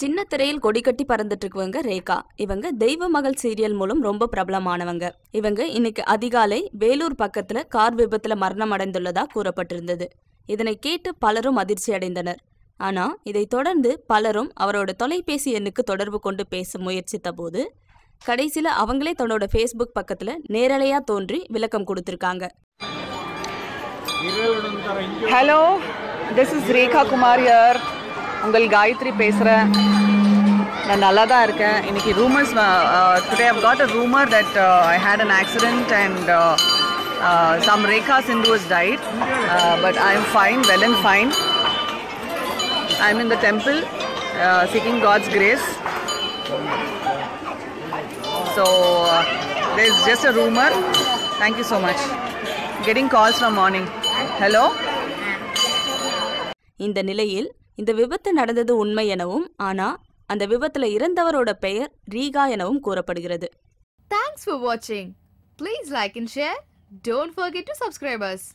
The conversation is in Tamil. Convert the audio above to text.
திரையில் கொடி கட்டி பறந்துட்டு இருக்கவங்க ரேகா. இவங்க தெய்வ மகள் சீரியல் மூலம் ரொம்ப பிரபலமானவங்க. இவங்க இன்னைக்கு அதிகாலை வேலூர் பக்கத்துல கார் விபத்துல மரணம் அடைந்துள்ளதா கூறப்பட்டிருந்தது. இதனை கேட்டு பலரும் அதிர்ச்சி அடைந்தனர். ஆனா இதைத் தொடர்ந்து பலரும் அவரோட தொலைபேசி எண்ணுக்கு தொடர்பு கொண்டு பேச முயற்சித்த போது கடைசியில அவங்களே தன்னோட ஃபேஸ்புக் பக்கத்துல நேரலையா தோன்றி விளக்கம் கொடுத்திருக்காங்க. Hello this is Rekha Kumar யார் உங்கள் காயத்ரி பேசுகிறேன் நான் நல்லா தான் இருக்கேன். இன்னைக்கு rumours today I've got a rumour that I had an accident and some Rekha Sindhu is dead but I am fine well and fine I am in the temple seeking God's grace so there is just a rumor. Thank you so much. Getting calls from morning. Hello? இந்த நிலையில் இந்த விபத்து நடந்தது உண்மை எனவும் ஆனா அந்த விபத்துல இறந்தவரோட பெயர் ரீகா எனவும் கூறப்படுகிறது தேங்க்ஸ் ஃபார் வாட்சிங் please like and share don't forget to subscribers